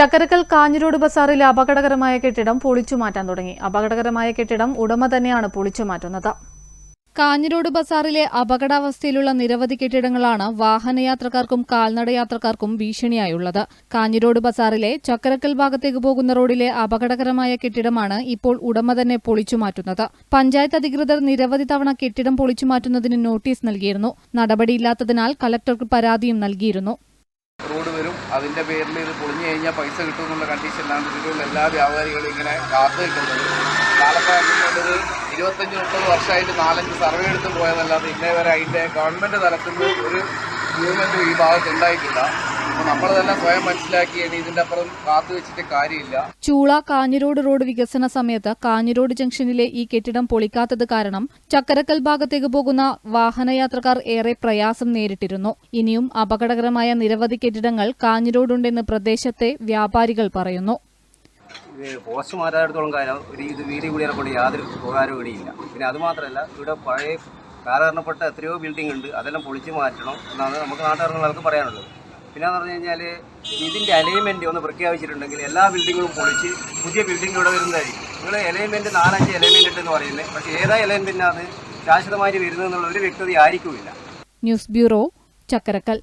ചക്കരക്കൽ കാഞ്ഞിരോട് ബസാറിലെ അപകടകരമായ കെട്ടിടം പൊളിച്ചു മാറ്റാൻ തുടങ്ങി. അപകടകരമായ കെട്ടിടം ഉടമ തന്നെയാണ് പൊളിച്ചു മാറ്റുന്നത്. കാഞ്ഞിരോട് ബസാറിലെ അപകടാവസ്ഥയിലുള്ള നിരവധി കെട്ടിടങ്ങളാണ് വാഹനയാത്രക്കാർക്കും കാൽനടയാത്രക്കാർക്കും ഭീഷണിയായുള്ളത്. കാഞ്ഞിരോട് ബസാറിലെ ചക്കരക്കൽ ഭാഗത്തേക്ക് പോകുന്ന റോഡിലെ അപകടകരമായ കെട്ടിടമാണ് ഇപ്പോൾ ഉടമ തന്നെ പൊളിച്ചു മാറ്റുന്നത്. പഞ്ചായത്ത് അധികൃതർ നിരവധി തവണ കെട്ടിടം പൊളിച്ചു മാറ്റുന്നതിന് നോട്ടീസ് നൽകിയിരുന്നു. നടപടിയില്ലാത്തതിനാൽ കലക്ടർക്ക് പരാതിയും നൽകിയിരുന്നു. റോഡ് വരും. അതിന്റെ പേരിൽ ഇത് പൊളിഞ്ഞു കഴിഞ്ഞാൽ പൈസ കിട്ടും എന്നുള്ള കണ്ടീഷനിലാണ് ഇതിലുള്ള എല്ലാ വ്യാപാരികളും ഇങ്ങനെ കാത്തു നിൽക്കുന്നത്. കാലപ്പാടുള്ളത് ഇരുപത്തഞ്ച് മുപ്പത് വർഷമായിട്ട് നാലഞ്ച് സർവേ എടുത്ത് പോയതല്ലാതെ ഇന്നേ വരെ അതിന്റെ ഗവൺമെന്റ് തലത്തിൽ ഒരു മൂവ്മെന്റും ഈ ഭാഗത്ത് ഉണ്ടായിട്ടില്ല. നമ്മൾ തന്നെ സ്വയം മനസ്സിലാക്കിയാണ് ഇനി ഇതിന്റെ അപ്പുറം കാത്തു വെച്ചിട്ട് കാര്യമില്ല. ചൂള കാഞ്ഞിരോട് റോഡ് വികസന സമയത്ത് കാഞ്ഞിരോട് ജംഗ്ഷനിലെ ഈ കെട്ടിടം പൊളിക്കാത്തത് കാരണം ചക്കരക്കൽ ഭാഗത്തേക്ക് പോകുന്ന വാഹനയാത്രക്കാർ ഏറെ പ്രയാസം നേരിട്ടിരുന്നു. ഇനിയും അപകടകരമായ നിരവധി കെട്ടിടങ്ങൾ കാഞ്ഞിരോടുണ്ടെന്ന് പ്രദേശത്തെ വ്യാപാരികൾ പറയുന്നു. പോസ്റ്റ് മാറ്റാത്തിടത്തോളം കാലം ഒരു ഇത് വീതി കൂടിയാൽ കൊണ്ട് യാതൊരു ഉപകാരവും ഇടിയില്ല. പിന്നെ അതുമാത്രമല്ല ഇവിടെ പഴയ കാലഹരണപ്പെട്ട എത്രയോ ബിൽഡിംഗ് ഉണ്ട്. അതെല്ലാം പൊളിച്ചു മാറ്റണം എന്നാണ് നമുക്ക് നാട്ടുകാർക്ക് പറയാനുള്ളത്. പിന്നെ എന്ന് പറഞ്ഞു കഴിഞ്ഞാൽ ഇതിന്റെ അലൈൻമെന്റ് ഒന്ന് പ്രഖ്യാപിച്ചിട്ടുണ്ടെങ്കിൽ എല്ലാ ബിൽഡിങ്ങും പൊളിച്ച് പുതിയ ബിൽഡിംഗ് ഇവിടെ വരുന്നതായിരിക്കും. നിങ്ങൾ അലൈൻമെന്റ് നാലഞ്ച് അലൈൻമെന്റ് ഉണ്ടെന്ന് പറയുന്നത്. പക്ഷേ ഏതാ അലൈൻമെന്റാണ് ശാശ്വതമായി വരുന്നതെന്നുള്ള ഒരു വ്യക്തത ആയിരിക്കുമില്ല. News bureau Chakkarakkal.